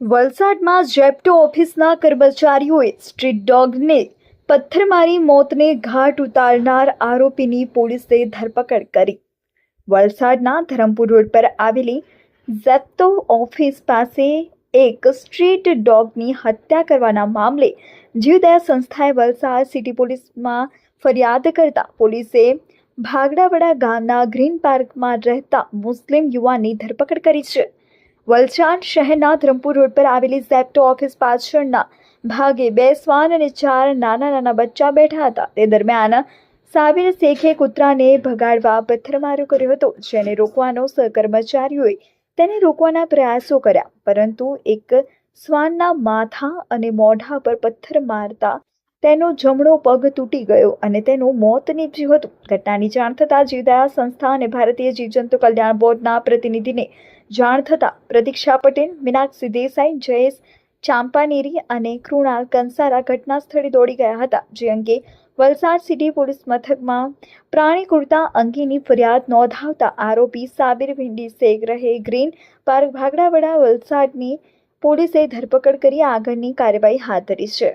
વલસાડમાં જેપ્ટો ઓફિસના કર્મચારીઓએ સ્ટ્રીટ ડોગને પથ્થર મારી મોતને ઘાટ ઉતારનાર આરોપીની પોલીસે ધરપકડ કરી. વલસાડના ધરમપુર રોડ પર આવેલી ઝેપ્ટો ઓફિસ પાસે એક સ્ટ્રીટ ડોગની હત્યા કરવાના મામલે જીવદયા સંસ્થાએ વલસાડ સિટી પોલીસમાં ફરિયાદ કરતા પોલીસે ભાગડાવડા ગામના ગ્રીન પાર્કમાં રહેતા મુસ્લિમ યુવાનની ધરપકડ કરી છે. વલસાડ શહેરના ધરમપુર રોડ પર આવેલી ઝેપ્ટો ઓફિસ પાછળના ભાગે બે શ્વાન અને ચાર નાના નાના બચ્ચા બેઠા હતા. તે દરમિયાન સાબિર શેખે કૂતરાને ભગાડવા પથ્થરમારો કર્યો હતો, જેને રોકવાનો સહકર્મચારીઓએ તેને રોકવાના પ્રયાસો કર્યા. પરંતુ એક શ્વાનના માથા અને મોઢા પર પથ્થર મારતા તેનો જમણો પગ તૂટી ગયો અને તેનું મોત નીપજ્યું હતું. ઘટનાની જાણ થતાં જીવદયા સંસ્થા અને ભારતીય જીવજંતુ કલ્યાણ બોર્ડના પ્રતિનિધિને જાણ થતાં પ્રતીક્ષા પટેલ, મીનાક્ષી દેસાઈ, જયેશ ચાંપાનેરી અને કૃણાલ કંસારા ઘટના સ્થળે દોડી ગયા હતા, જે અંગે વલસાડ સિટી પોલીસ મથકમાં પ્રાણી કુર્તા અંગેની ફરિયાદ નોંધાવતા આરોપી સાબિર ભીંડી, શેખ રહે ગ્રીન પાર્ક, ભાગડાવડા વલસાડની પોલીસે ધરપકડ કરી આગળની કાર્યવાહી હાથ ધરી છે.